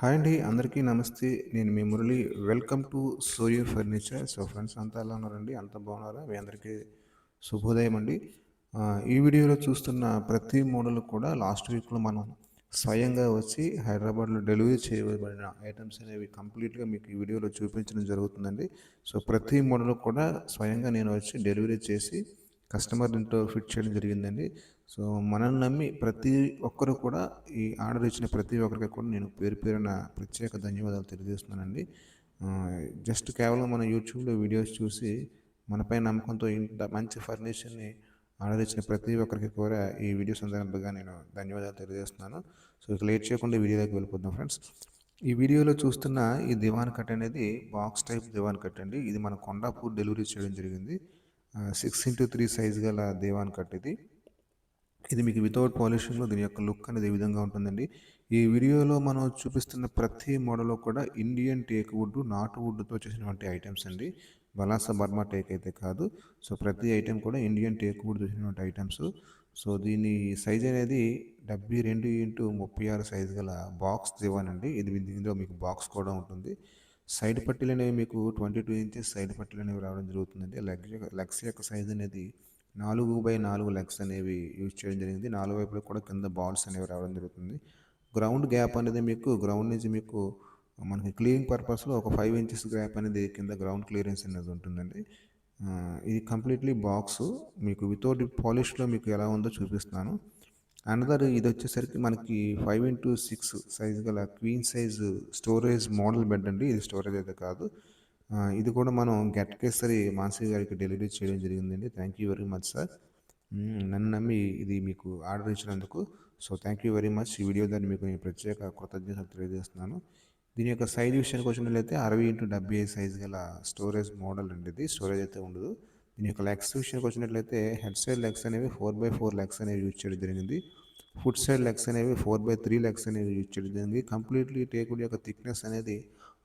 Hi అండి అందరికీ నమస్తే. నేను మీ Murali. Welcome to Surya furniture so friends అంతా ఎలా ఉన్నారండి? అంత బాగున్నారా? మీ అందరికీ శుభోదయం అండి. ఈ వీడియోలో చూస్తున్న ప్రతి మోడల్ కూడా లాస్ట్ వీక్లో మనం స్వయంగా వచ్చి హైదరాబాద్లో డెలివరీ చేయబడిన ఐటమ్స్ అనేవి కంప్లీట్గా మీకు ఈ వీడియోలో చూపించడం జరుగుతుందండి. సో ప్రతి మోడల్ కూడా స్వయంగా నేను వచ్చి డెలివరీ చేసి కస్టమర్ ఇంట్లో ఫిట్ చేయడం జరిగిందండి. సో మనల్ని నమ్మి ప్రతి ఒక్కరు కూడా ఈ ఆర్డర్ ఇచ్చిన ప్రతి ఒక్కరికి కూడా నేను పేరు పేరున ప్రత్యేక ధన్యవాదాలు తెలియజేస్తున్నానండి. జస్ట్ కేవలం మన యూట్యూబ్లో వీడియోస్ చూసి మనపై నమ్మకంతో ఇంత మంచి ఫర్నిచర్ని ఆర్డర్ ఇచ్చిన ప్రతి ఒక్కరికి కూడా ఈ వీడియో సందర్భంగా నేను ధన్యవాదాలు తెలియజేస్తున్నాను. సో ఇక లేట్ చేయకుండా వీడియోలోకి వెళ్ళిపోతున్నాం ఫ్రెండ్స్. ఈ వీడియోలో చూస్తున్న ఈ దివాన్ కట్ అనేది బాక్స్ టైప్ దివాన్ కట్ అండి. ఇది మన కొండాపూర్ డెలివరీ చేయడం జరిగింది. సిక్స్ ఇంటూ త్రీ సైజ్ గల దివాన్ కట్ ఇది. ఇది మీకు వితౌట్ పాలిషింగ్లో దీని యొక్క లుక్ అనేది ఏ విధంగా ఉంటుందండి? ఈ వీడియోలో మనం చూపిస్తున్న ప్రతి మోడల్లో కూడా ఇండియన్ టేక్ వుడ్ నాటు వుడ్తో చేసినటువంటి ఐటమ్స్ అండి. బలాస బర్మా టేక్ అయితే కాదు. సో ప్రతి ఐటెం కూడా ఇండియన్ టేక్ వుడ్ చేసినటువంటి ఐటమ్స్ సో దీని సైజ్ అనేది డెబ్బై రెండు ఇంటూ ముప్పై ఆరు సైజ్ గల బాక్స్ దివాన్ అండి. ఇది దీనిలో మీకు బాక్స్ కూడా ఉంటుంది. సైడ్ పట్టీలు అనేవి మీకు ట్వంటీ టూ ఇంచెస్ సైడ్ పట్టీలు అనేవి రావడం జరుగుతుందండి. లెగ్ లెగ్స్ యొక్క సైజ్ అనేది నాలుగు బై నాలుగు లెగ్స్ అనేవి యూజ్ చేయడం జరిగింది. నాలుగు వైపులు కూడా కింద బాల్స్ అనేవి రావడం జరుగుతుంది. గ్రౌండ్ గ్యాప్ అనేది మీకు గ్రౌండ్ నుంచి మీకు మనకి క్లీనింగ్ పర్పస్లో ఒక ఫైవ్ ఇంచెస్ గ్యాప్ అనేది కింద గ్రౌండ్ క్లియరెన్స్ అనేది ఉంటుందండి. ఇది కంప్లీట్లీ బాక్స్. మీకు వితౌట్ పాలిష్లో మీకు ఎలా ఉందో చూపిస్తాను అనదర్ ఇది వచ్చేసరికి మనకి ఫైవ్ ఇంటూ సిక్స్ సైజ్ గల queen size storage model bed అండి. ఇది స్టోరేజ్ అయితే కాదు. ఇది కూడా మనం గెట్ కేసరి మానసి గారికి డెలివరీ చేయడం జరిగిందండి. Thank you very much sir నన్ను నమ్మి ఇది మీకు ఆర్డర్ ఇచ్చినందుకు. So thank you very much ఈ వీడియో దాన్ని మీకు నేను ప్రత్యేక కృతజ్ఞతలు తెలియజేస్తున్నాను. దీని యొక్క సైజ్ విషయానికి వచ్చినట్లయితే అరవై ఇంటూ డెబ్బై ఐదు సైజ్ గల స్టోరేజ్ మోడల్ అండి ఇది. స్టోరేజ్ అయితే ఉండదు. దీని యొక్క లెగ్స్ విషయానికి వచ్చినట్లయితే హెడ్ సైడ్ లెగ్స్ అనేవి ఫోర్ బై ఫోర్ లెగ్స్ అనేవి యూజ్ చేయడం జరిగింది. ఫుట్ సైడ్ లెగ్స్ అనేవి ఫోర్ బై త్రీ లెగ్స్ అనేవి యూజ్ చేయడం జరిగింది. కంప్లీట్లీ టేకుడ్ యొక్క థిక్నెస్ అనేది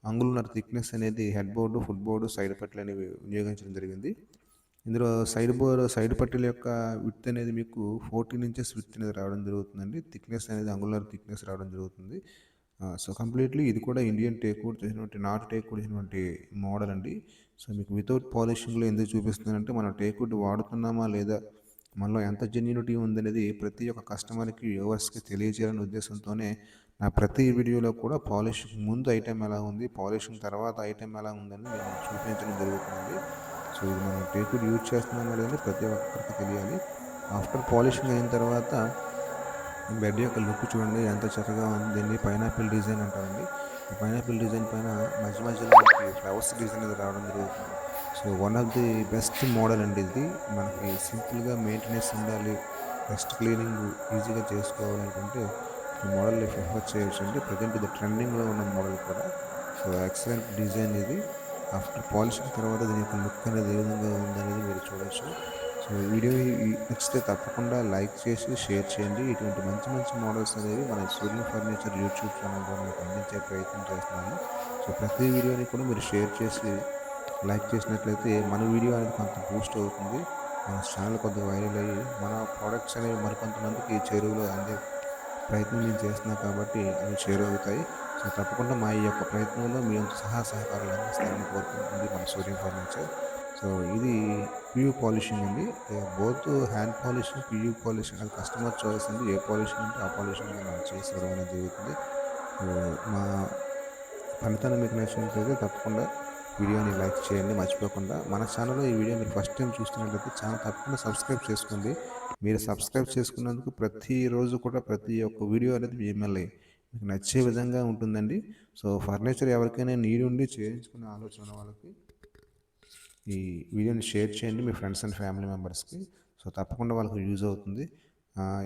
అంగుళన్నర థిక్నెస్ అనేది head board foot board side పట్టీలు అనేవి వినియోగించడం జరిగింది. ఇందులో సైడ్ బోర్ సైడ్ పట్టీల యొక్క విత్ అనేది మీకు ఫోర్టీన్ ఇంచెస్ విత్ అనేది రావడం జరుగుతుందండి. థిక్నెస్ అనేది అంగుళర్ థిక్నెస్ రావడం జరుగుతుంది. సో కంప్లీట్లీ ఇది కూడా ఇండియన్ టేక్ చేసినటువంటి నాట్ టేక్ చేసినటువంటి మోడల్ అండి. సో మీకు వితౌట్ పాలిషింగ్లో ఎందుకు చూపిస్తుందంటే మనం టేక్ వుడ్ వాడుతున్నామా లేదా మనలో ఎంత జెన్యునిటీ ఉందనేది ప్రతి ఒక్క కస్టమర్కి వ్యూవర్స్కి తెలియజేయాలనే ఉద్దేశంతోనే నా ప్రతి వీడియోలో కూడా పాలిషింగ్ ముందు ఐటెం ఎలా ఉంది పాలిషింగ్ తర్వాత ఐటెం ఎలా ఉందని నేను చూపించడం జరుగుతుంది. సో ఇది మనం టేకుడ్ యూజ్ చేస్తున్నామో లేదని ప్రతి ఒక్కరికి తెలియాలి. ఆఫ్టర్ పాలిషింగ్ అయిన తర్వాత బెడ్ యొక్క లుక్ చూడండి ఎంత చక్కగా ఉంది దీన్ని పైనాపిల్ డిజైన్ అంటారండి. పైనాపిల్ డిజైన్ పైన మధ్య మధ్యలో ఫ్లవర్స్ డిజైన్ అనేది రావడం జరుగుతుంది. So one of the best model అండి ఇది. మనకి సింపుల్గా మెయింటెనెన్స్ ఉండాలి బెస్ట్ క్లీనింగ్ ఈజీగా చేసుకోవాలనుకుంటే ఈ మోడల్ని ప్రిఫర్ చేయొచ్చు అండి. ప్రజెంట్ ఇది ట్రెండింగ్లో ఉన్న మోడల్ కూడా. సో ఎక్సలెంట్ డిజైన్ ఇది. ఆఫ్టర్ పాలిషింగ్ తర్వాత దీని యొక్క లుక్ అనేది ఏ విధంగా ఉందనేది మీరు చూడొచ్చు. సో వీడియో నచ్చితే తప్పకుండా లైక్ చేసి షేర్ చేయండి. ఇటువంటి మంచి మంచి మోడల్స్ అనేవి మన సూర్య ఫర్నిచర్ యూట్యూబ్ ఛానల్ ద్వారా మీకు అందించే ప్రయత్నం చేస్తున్నాను. సో ప్రతి వీడియోని కూడా మీరు షేర్ చేసి లైక్ చేసినట్లయితే మన వీడియో అనేది కొంత బూస్ట్ అవుతుంది. మన ఛానల్ కొంత వైరల్ అయ్యి మన ప్రోడక్ట్స్ అనేవి మరికొంతమందికి చేరువలో అందే ప్రయత్నం నేను చేస్తున్నాను కాబట్టి అవి చేరువవుతాయి సో తప్పకుండా మా ఈ యొక్క ప్రయత్నంలో మీ యొక్క సహా సహకారాలు అందిస్తారని కోరుకుంటుంది మన సూర్య ఫర్నిచర్. సో ఇది పియూ పాలిషింగ్ అండి. Both hand polishing PU polishing అది కస్టమర్ చాయిస్ అండి. ఏ పాలిషింగ్ అంటే ఆ పాలిషింగ్ మనం చేసి ఇవ్వడం అనేది జరుగుతుంది. మా పనితనం మీకు నచ్చినట్లయితే తప్పకుండా వీడియోని లైక్ చేయండి మర్చిపోకుండా మన ఛానల్లో ఈ వీడియో మీరు ఫస్ట్ టైం చూస్తున్నట్లయితే ఛానల్ తప్పకుండా సబ్స్క్రైబ్ చేసుకోండి. మీరు సబ్స్క్రైబ్ చేసుకున్నందుకు ప్రతిరోజు కూడా ప్రతి ఒక్క వీడియో అనేది మిమ్మల్ని మీకు నచ్చే విధంగా ఉంటుందండి. సో ఫర్నిచర్ ఎవరికైనా నీడ్ ఉండి చేయించుకునే ఆలోచన ఉన్న వాళ్ళకి ఈ వీడియోని షేర్ చేయండి మీ ఫ్రెండ్స్ అండ్ ఫ్యామిలీ మెంబర్స్కి. సో తప్పకుండా వాళ్ళకి యూజ్ అవుతుంది.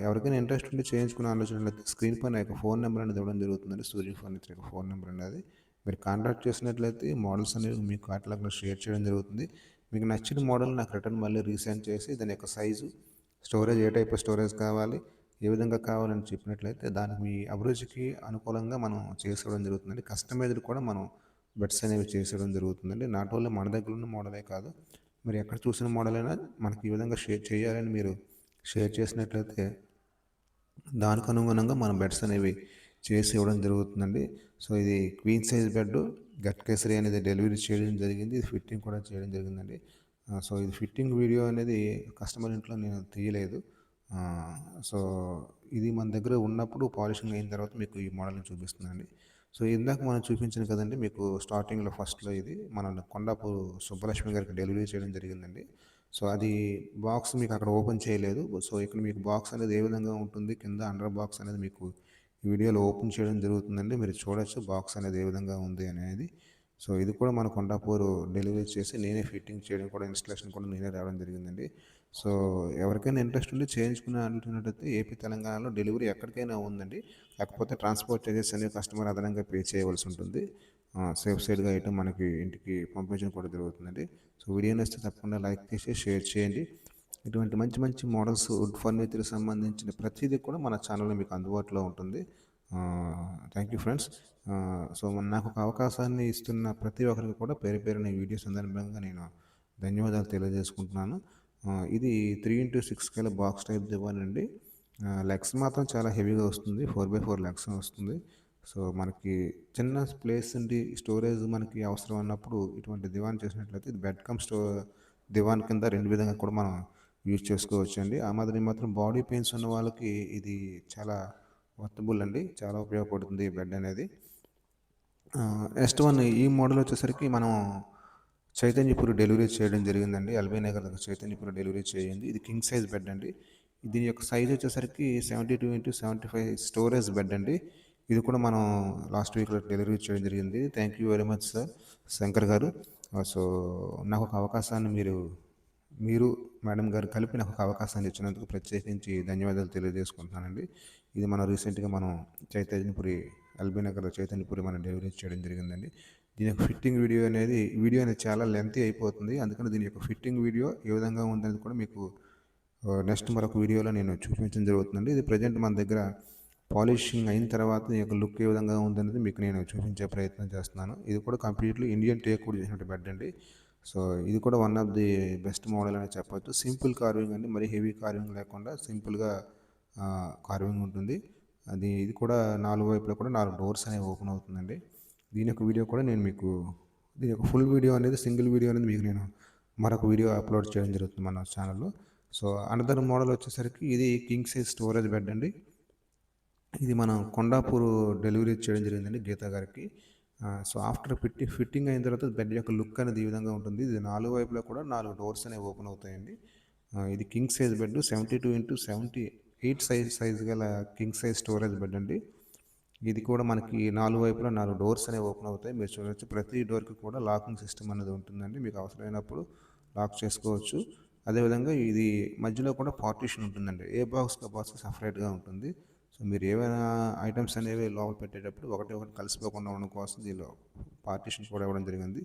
ఎవరికైనా ఇంట్రెస్ట్ ఉండి చేయించుకునే ఆలోచన స్క్రీన్ పైన యొక్క ఫోన్ నెంబర్ అనేది ఇవ్వడం జరుగుతుందండి. సూర్య ఫర్నిచర్ యొక్క ఫోన్ నెంబర్ అనేది. మీరు కాంటాక్ట్ చేసినట్లయితే మోడల్స్ అనేవి మీకు కాటలాగ్లో షేర్ చేయడం జరుగుతుంది. మీకు నచ్చిన మోడల్ నాకు రిటర్న్ మళ్ళీ రీసెండ్ చేసి దాని యొక్క సైజు స్టోరేజ్ ఏ టైప్ స్టోరేజ్ కావాలి ఏ విధంగా కావాలని చెప్పినట్లయితే దానికి మీ అభిరుచికి అనుకూలంగా మనం చేసుకోవడం జరుగుతుందండి. కస్టమైజ్డ్ కూడా మనం బెడ్స్ అనేవి చేసేయడం జరుగుతుందండి. నాట్ ఓన్లీ మన దగ్గర ఉన్న మోడలే కాదు మీరు ఎక్కడ చూసిన మోడల్ అయినా మనకి ఈ విధంగా షేర్ చేయాలని మీరు షేర్ చేసినట్లయితే దానికి అనుగుణంగా మనం బెడ్స్ అనేవి చేసి ఇవ్వడం జరుగుతుందండి. సో ఇది క్వీన్ సైజ్ బెడ్ గట్ కేసరి అనేది డెలివరీ చేయడం జరిగింది. ఇది ఫిట్టింగ్ కూడా చేయడం జరిగిందండి. సో ఇది ఫిట్టింగ్ వీడియో అనేది కస్టమర్ ఇంట్లో నేను తీయలేదు. సో ఇది మన దగ్గర ఉన్నప్పుడు పాలిషింగ్ అయిన తర్వాత మీకు ఈ మోడల్ని చూపిస్తుందండి సో ఇందాక మనం చూపించాను కదండి మీకు స్టార్టింగ్లో ఫస్ట్లో ఇది మన కొండాపు సుబ్బలక్ష్మి గారికి డెలివరీ చేయడం జరిగిందండి. సో అది బాక్స్ మీకు అక్కడ ఓపెన్ చేయలేదు. సో ఇక్కడ మీకు బాక్స్ అనేది ఏ విధంగా ఉంటుంది? కింద అండర్ బాక్స్ అనేది మీకు ఈ వీడియోలో ఓపెన్ చేయడం జరుగుతుందండి. మీరు చూడొచ్చు బాక్స్ అనేది ఏ విధంగా ఉంది అనేది. సో ఇది కూడా మన కొండాపూర్ డెలివరీ చేసి నేనే ఫిట్టింగ్ చేయడం కూడా ఇన్స్టలేషన్ కూడా నేనే రావడం జరిగిందండి. సో ఎవరికైనా ఇంట్రెస్ట్ ఉండి చేయించుకునే అంటున్నట్టయితే ఏపీ తెలంగాణలో డెలివరీ ఎక్కడికైనా ఉందండి. కాకపోతే ట్రాన్స్పోర్ట్ చార్జెస్ అనేవి కస్టమర్ అదనంగా పే చేయవలసి ఉంటుంది. సేఫ్ సైడ్గా అయితే మనకి ఇంటికి పంపించడం కూడా జరుగుతుందండి. సో వీడియో నచ్చితే తప్పకుండా లైక్ చేసి షేర్ చేయండి. ఇటువంటి మంచి మంచి మోడల్స్ వుడ్ ఫర్నిచర్ సంబంధించిన ప్రతిదీ కూడా మన ఛానల్లో మీకు అందుబాటులో ఉంటుంది. థ్యాంక్ యూ ఫ్రెండ్స్ సో నాకు ఒక అవకాశాన్ని ఇస్తున్న ప్రతి ఒక్కరికి కూడా పేరు పేరున వీడియో సందర్భంగా నేను ధన్యవాదాలు తెలియజేసుకుంటున్నాను. ఇది త్రీ ఇంటూ సిక్స్ కల బాక్స్ టైప్ ఇవ్వాలండి లెగ్స్ మాత్రం చాలా హెవీగా వస్తుంది. ఫోర్ బై ఫోర్ లెగ్స్ వస్తుంది. సో మనకి చిన్న ప్లేస్ ఉండి స్టోరేజ్ మనకి అవసరం అన్నప్పుడు ఇటువంటి దివాన్ చేసినట్లయితే ఇది బెడ్ కమ్ స్టో దివాన్ కింద రెండు విధంగా కూడా మనం యూజ్ చేసుకోవచ్చు. అండి ఆ మాదిరి మాత్రం బాడీ పెయిన్స్ ఉన్న వాళ్ళకి ఇది చాలా వర్తబుల్ అండి. చాలా ఉపయోగపడుతుంది బెడ్ అనేది. నెక్స్ట్ వన్ ఈ మోడల్ వచ్చేసరికి మనం చైతన్యపురి డెలివరీ చేయడం జరిగిందండి. ఎల్బీ నగర్ దగ్గర చైతన్యపురి డెలివరీ చేయండి ఇది కింగ్ సైజ్ బెడ్ అండి. దీని యొక్క సైజ్ వచ్చేసరికి seventy two into seventy five storage bed అండి. ఇది కూడా మనం లాస్ట్ వీక్లో డెలివరీ చేయడం జరిగింది. Thank you very much sir Shankar garu. So నాకు ఒక అవకాశాన్ని మీరు మీరు మేడం గారు కలిపి నాకు ఒక అవకాశాన్ని ఇచ్చినందుకు ప్రత్యేకించి ధన్యవాదాలు తెలియజేసుకుంటున్నానండి. ఇది మనం రీసెంట్గా మనం చైతన్యపురి ఎల్బీ నగర్ చైతన్యపురి మనం డెలివరీ చేయడం జరిగిందండి. దీని యొక్క ఫిట్టింగ్ వీడియో అనేది వీడియో అనేది చాలా లెంతీ అయిపోతుంది. అందుకని దీని యొక్క ఫిట్టింగ్ వీడియో ఏ విధంగా ఉందనేది కూడా మీకు నెక్స్ట్ మరొక వీడియోలో నేను చూపించడం జరుగుతుందండి. ఇది ప్రజెంట్ మన దగ్గర పాలిషింగ్ అయిన తర్వాత దీని యొక్క లుక్ ఏ విధంగా ఉందనేది మీకు నేను చూపించే ప్రయత్నం చేస్తున్నాను. ఇది కూడా కంప్లీట్లీ ఇండియన్ టేక్ కూడా చేసినట్టు బెడ్ అండి. సో ఇది కూడా one of the best model అని చెప్పొచ్చు. సింపుల్ కార్వింగ్ అండి మరి హెవీ కార్వింగ్ లేకుండా సింపుల్గా కార్వింగ్ ఉంటుంది. అది ఇది కూడా నాలుగు వైపులో కూడా నాలుగు డోర్స్ అనేవి ఓపెన్ అవుతుందండి. దీని యొక్క వీడియో కూడా నేను మీకు దీని యొక్క ఫుల్ వీడియో అనేది సింగిల్ వీడియో అనేది మీకు నేను మరొక వీడియో అప్లోడ్ చేయడం జరుగుతుంది మన ఛానల్లో సో అనదర్ మోడల్ వచ్చేసరికి ఇది కింగ్ సైజ్ స్టోరేజ్ బెడ్ అండి. ఇది మనం కొండాపూర్ డెలివరీ చేయడం జరిగిందండి గీత గారికి. సో ఆఫ్టర్ ఫిట్టింగ్ ఫిట్టింగ్ అయిన తర్వాత బెడ్ యొక్క లుక్ అనేది ఈ విధంగా ఉంటుంది. ఇది నాలుగు వైపులా కూడా నాలుగు డోర్స్ అనేవి ఓపెన్ అవుతాయండి. ఇది king size bed seventy two into seventy eight size size గల కింగ్ సైజ్ స్టోరేజ్ బెడ్ అండి. ఇది కూడా మనకి నాలుగు వైపులా నాలుగు డోర్స్ అనేవి ఓపెన్ అవుతాయి. మీరు చూడవచ్చు ప్రతి డోర్కి కూడా లాకింగ్ సిస్టమ్ అనేది ఉంటుందండి. మీకు అవసరమైనప్పుడు లాక్ చేసుకోవచ్చు. అదేవిధంగా ఇది మధ్యలో కూడా పార్టీషన్ ఉంటుందండి. ఏ బాక్స్ బాక్స్ సపరేట్గా ఉంటుంది. సో మీరు ఏవైనా ఐటమ్స్ అనేవి లోపల పెట్టేటప్పుడు ఒకటి ఒకటి కలిసిపోకుండా ఉండడం కోసం దీనిలో పార్టీషన్ కూడా ఇవ్వడం జరిగింది.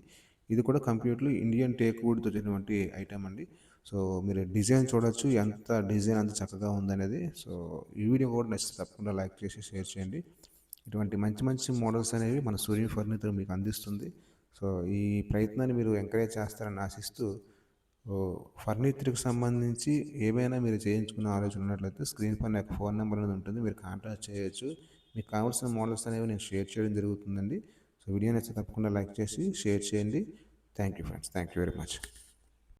ఇది కూడా కంప్యూటర్లో ఇండియన్ టేక్ వుడ్తో వచ్చినటువంటి ఐటమ్ అండి. సో మీరు డిజైన్ చూడొచ్చు ఎంత డిజైన్ అంత చక్కగా ఉందనేది. సో ఈ వీడియో కూడా నచ్చితే తప్పకుండా లైక్ చేసి షేర్ చేయండి. ఇటువంటి మంచి మంచి మోడల్స్ అనేవి మన సూర్య ఫర్నిచర్ మీకు అందిస్తుంది. సో ఈ ప్రయత్నాన్ని మీరు ఎంకరేజ్ చేస్తారని ఆశిస్తూ ఫర్నిచర్కి సంబంధించి ఏమైనా మీరు చేయించుకునే ఆలోచన ఉన్నట్లయితే స్క్రీన్ పైన నాకు ఫోన్ నెంబర్ అనేది ఉంటుంది మీరు కాంటాక్ట్ చేయొచ్చు. మీకు కావాల్సిన మోడల్స్ అనేవి నేను షేర్ చేయడం జరుగుతుందండి. సో వీడియో నచ్చితే తప్పకుండా లైక్ చేసి షేర్ చేయండి. Thank you friends. Thank you very much.